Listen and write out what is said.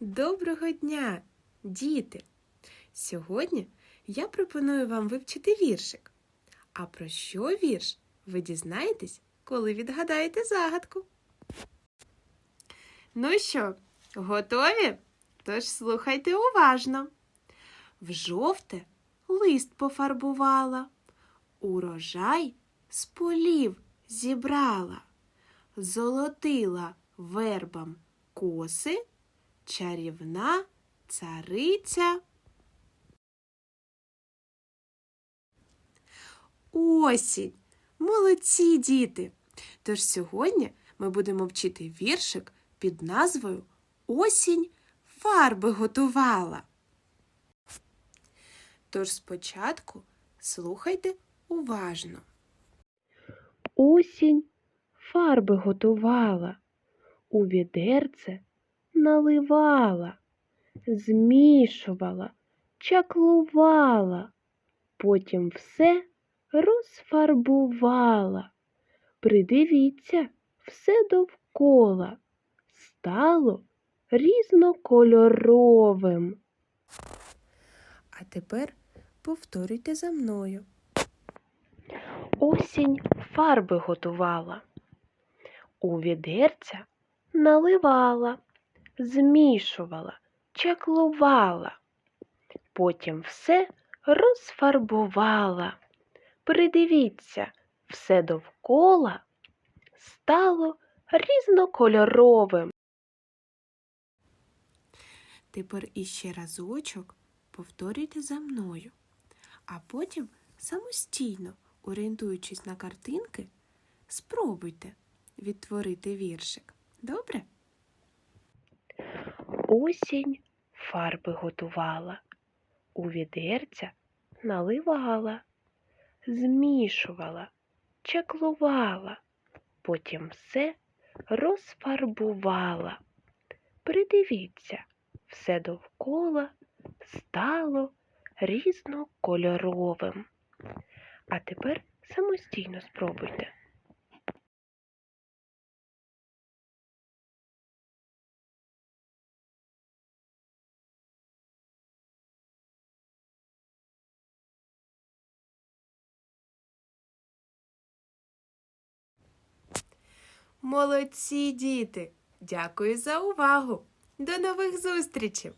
Доброго дня, діти! Сьогодні я пропоную вам вивчити віршик. А про що вірш ви дізнаєтесь, коли відгадаєте загадку. Ну що, готові? Тож слухайте уважно. В жовте лист пофарбувала, урожай з полів зібрала, золотила вербам коси, чарівна цариця. Осінь. Молодці діти! Тож сьогодні ми будемо вчити віршик під назвою Осінь фарби готувала. Тож спочатку слухайте уважно. Осінь фарби готувала, у відерце наливала, змішувала, чаклувала, потім все розфарбувала. Придивіться, все довкола стало різнокольоровим. А тепер повторюйте за мною. Осінь фарби готувала, у відерця наливала, змішувала, чаклувала, потім все розфарбувала. Придивіться, все довкола стало різнокольоровим. Тепер іще разочок повторюйте за мною, а потім самостійно, орієнтуючись на картинки, спробуйте відтворити віршик. Добре? Осінь фарби готувала, у відерця наливала, змішувала, чаклувала, потім все розфарбувала. Придивіться, все довкола стало різнокольоровим. А тепер самостійно спробуйте. Молодці діти! Дякую за увагу! До нових зустрічей!